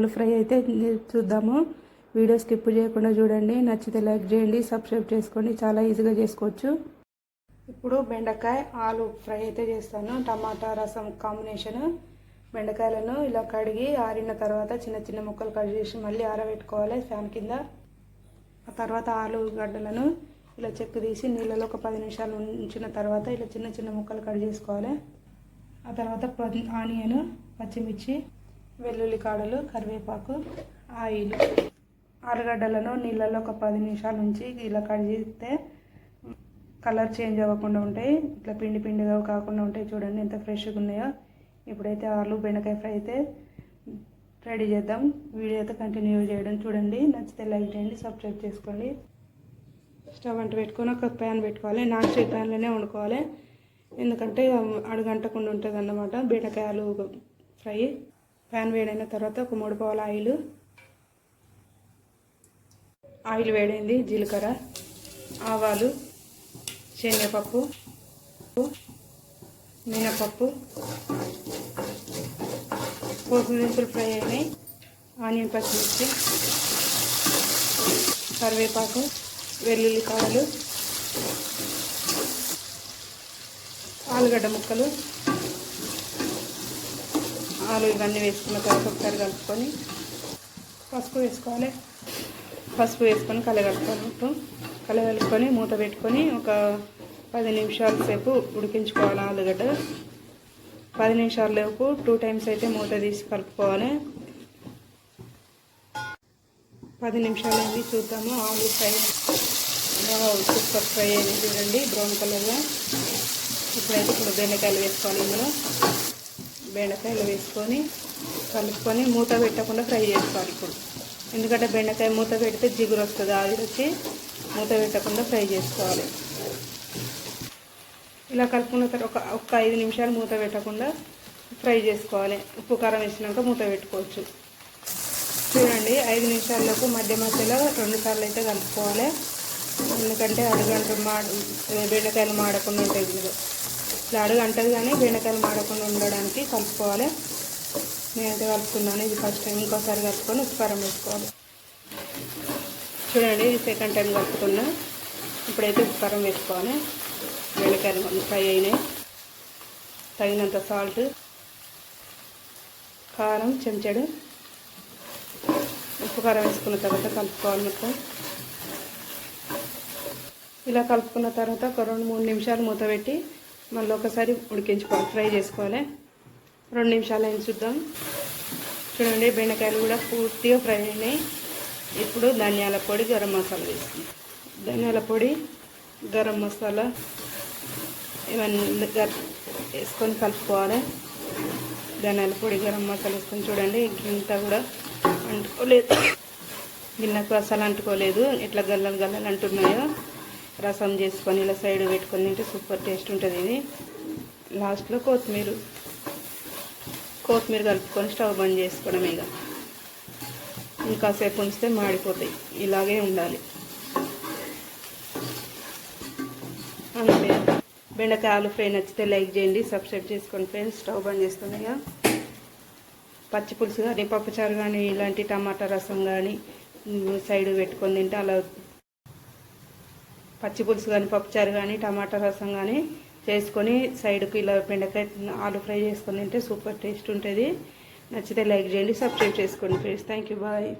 ఆలు ఫ్రై అయితే చూద్దాము. వీడియో స్కిప్ చేయకుండా చూడండి. నచ్చితే లైక్ చేయండి సబ్స్క్రైబ్ చేసుకోండి చాలా ఈజీగా చేసుకోవచ్చు. ఇప్పుడు బెండకాయ ఆలు ఫ్రై అయితే చేస్తాను. టమాటా రసం కాంబినేషన్ బెండకాయలను ఇలా కడిగి ఆరిన తర్వాత చిన్న చిన్న ముక్కలు కట్ చేసి మళ్ళీ ఆరబెట్టుకోవాలి ఫ్యాన్ కింద. ఆ తర్వాత ఆలుగడ్డలను ఇలా చెక్కు తీసి నీళ్ళలో ఒక పది నిమిషాలు ఉంచిన తర్వాత ఇలా చిన్న చిన్న ముక్కలు కట్ చేసుకోవాలి. ఆ తర్వాత ప- ఆనియన్ పచ్చిమిర్చి వెల్లుల్లి కాడలు కరివేపాకు ఆయిల్. ఆలుగడ్డలను నీళ్ళలో ఒక పది నిమిషాల నుంచి ఇలా కడిగిస్తే కలర్ చేంజ్ అవ్వకుండా ఉంటాయి. ఇట్లా పిండి పిండిగా కాకుండా ఉంటాయి చూడండి ఎంత ఫ్రెష్గా ఉన్నాయో. ఇప్పుడైతే ఆలు బెండకాయ ఫ్రై అయితే రెడీ చేద్దాం. వీడియో అయితే కంటిన్యూ చేయడం చూడండి. నచ్చితే లైక్ చేయండి సబ్స్క్రైబ్ చేసుకోండి. స్టవ్ అంట పెట్టుకొని ఒక ప్యాన్ పెట్టుకోవాలి. నాన్ స్టిక్ ప్యాన్లోనే వండుకోవాలి. ఎందుకంటే అడుగంటకుండా ఉంటుంది అన్నమాట బెండకాయలు ఫ్రై. ప్యాన్ వేడైన తర్వాత ఒక మూడు పావుల ఆయిల్. ఆయిల్ వేడైంది జీలకర్ర ఆవాలు శనగపప్పు మినపప్పు పోపు ఫ్రై అయినాయి ఆనియన్ పచ్చిమిర్చి కరివేపాకు వెల్లుల్లి కాయలు ఆలుగడ్డ ముక్కలు ఆలు ఇవన్నీ వేసుకున్న తర్వాత ఒకసారి కలుపుకొని పసుపు వేసుకోవాలి. పసుపు వేసుకొని కలగలుపుకొని మొత్తం కలగలుపుకొని మూత పెట్టుకొని ఒక పది నిమిషాల సేపు ఉడికించుకోవాలి ఆలుగడ్డ పది నిమిషాల లోపు టూ టైమ్స్ అయితే మూత తీసి కలుపుకోవాలి. పది నిమిషాలు అయింది చూద్దాము ఆలు ఫ్రై. సూపర్ ఫ్రై అయింది చూడండి బ్రౌన్ కలర్లో. ఇప్పుడైతే ఇప్పుడు బెండకాయలు వేసుకోవాలి ఇందులో. బెండకాయలు వేసుకొని కలుపుకొని మూత పెట్టకుండా ఫ్రై చేసుకోవాలి ఇప్పుడు. ఎందుకంటే బెండకాయ మూత పెడితే జిగురు వస్తుంది ఆవిరి వచ్చి మూత పెట్టకుండా ఫ్రై చేసుకోవాలి. ఇలా కలుపుకున్న తర్వాత ఒక ఒక ఐదు నిమిషాలు మూత పెట్టకుండా ఫ్రై చేసుకోవాలి. ఉప్పు కారం వేసినాక మూత పెట్టుకోవచ్చు. చూడండి ఐదు నిమిషాల్లోపు మధ్య మధ్యలో రెండు సార్లు అయితే కలుపుకోవాలి. ఎందుకంటే అడుగంట మాడ బెండకాయలు మాడకుండా ఉంటాయి ఇందులో. ఇట్లా అడుగంటది కానీ బెండకాయలు మాడకుండా ఉండడానికి కలుపుకోవాలి. నేనైతే కలుపుకున్నాను ఇది ఫస్ట్ టైం ఇంకోసారి కలుపుకొని ఉప్పుకారం వేసుకోవాలి. చూడండి ఇది సెకండ్ టైం కలుపుకున్నా ఇప్పుడైతే ఉప్పుకారం వేసుకోవాలి. బెండకాయలు ఫ్రై అయినాయి. తగినంత సాల్ట్ కారం చెంచాడు. ఉప్పు కారం వేసుకున్న తర్వాత కలుపుకోవాలి మొత్తం. ఇలా కలుపుకున్న తర్వాత ఒక రెండు మూడు నిమిషాలు మూత పెట్టి మళ్ళీ ఒకసారి ఉడికించుకోవాలి ఫ్రై చేసుకోవాలి. రెండు నిమిషాలు అయిన చూద్దాం. చూడండి బెండకాయలు కూడా పూర్తిగా ఫ్రై అయినాయి. ఇప్పుడు ధనియాల పొడి గరం మసాలా వేసుకుంది. ధనియాల పొడి గరం మసాలా ఇవన్నీ వేసుకొని కలుపుకోవాలి. ధనియాల పొడి గరం మసాలా వేసుకొని చూడండి ఇంత కూడా అంటుకోలేదు. గిన్నెకు అసలు అంటుకోలేదు. ఇట్లా గల్లలు గల్లలు అంటున్నాయో. రసం చేసుకొని ఇలా సైడ్ పెట్టుకొని తింటే సూపర్ టేస్ట్ ఉంటుంది ఇది. లాస్ట్లో కొత్తిమీర. కొత్తిమీర కలుపుకొని స్టవ్ బంద్ చేసుకోవడం ఇక. ఇంకాసేపు ఉంచితే మాడిపోతాయి. ఇలాగే ఉండాలి. అంతే. బెండకాయ ఆలు ఫ్రై నచ్చితే లైక్ చేయండి సబ్స్క్రైబ్ చేసుకోండి ఫ్రెండ్స్. స్టవ్ బంద్ చేస్తుంది ఇక. పచ్చి పులుసు కానీ పప్పుచారు కానీ ఇలాంటి టమాటా రసం కానీ సైడ్ పెట్టుకొని తింటే అలా పచ్చి పులుసు కానీ పప్పుచారు కానీ టమాటా రసం కానీ చేసుకొని సైడ్కి ఇలా బెండకాయ ఆలు ఫ్రై చేసుకొని తింటే సూపర్ టేస్ట్ ఉంటుంది. నచ్చితే లైక్ చేయండి సబ్స్క్రైబ్ చేసుకోండి ఫ్రెండ్స్. Thank you bye.